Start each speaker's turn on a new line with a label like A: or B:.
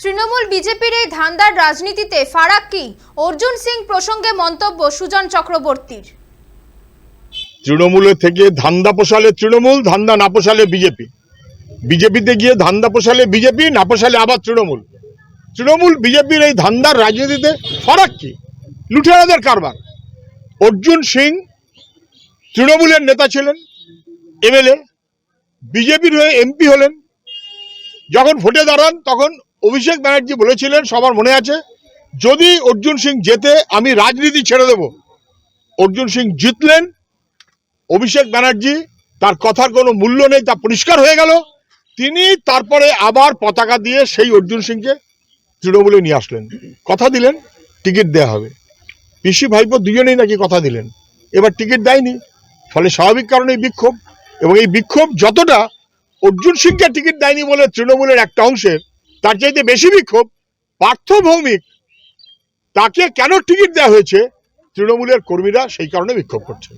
A: তৃণমূল বিজেপির এই ধান্দার রাজনীতিতে ফারাক কি? অর্জুন সিং প্রসঙ্গে মন্তব্য সুজন চক্রবর্তীর।
B: তৃণমূলের থেকে ধান্দা পোষালে তৃণমূল, ধান্দা না পোষালে বিজেপি। বিজেপিতে গিয়ে ধান্দা পোষালে বিজেপি, না পোষালে আবার তৃণমূল। তৃণমূল, বিজেপির এই ধান্দার রাজনীতিতে ফারাক কি? লুঠেরাদের কারবার। অর্জুন সিং তৃণমূলের নেতা ছিলেন এমএলএ বিজেপির হয়ে এমপি হলেন যখন ভোটে দাঁড়ান, তখন অভিষেক ব্যানার্জি বলেছিলেন, সবার মনে আছে, যদি অর্জুন সিং জেতে, আমি রাজনীতি ছেড়ে দেব। অর্জুন সিং জিতলেন, অভিষেক ব্যানার্জি, তার কথার কোনো মূল্য নেই, তা পরিষ্কার হয়ে গেল। তিনি তারপরে আবার পতাকা দিয়ে সেই অর্জুন সিংকে তৃণমূলে নিয়ে আসলেন। কথা দিলেন, টিকিট দেয়া হবে। পিসি ভাইপো দুজনেই নাকি কথা দিলেন। এবার টিকিট দেয়নি, ফলে স্বাভাবিক কারণে এই বিক্ষোভ, এবং এই বিক্ষোভ যতটা অর্জুন সিংকে টিকিট দেয়নি বলে তৃণমূলের একটা অংশের তার চাইতে বেশি বিক্ষোভ, পার্থ ভৌমিক, তাকে কেন টিকিট দেওয়া হয়েছে? তৃণমূলের কর্মীরা সেই কারণে বিক্ষোভ করছে।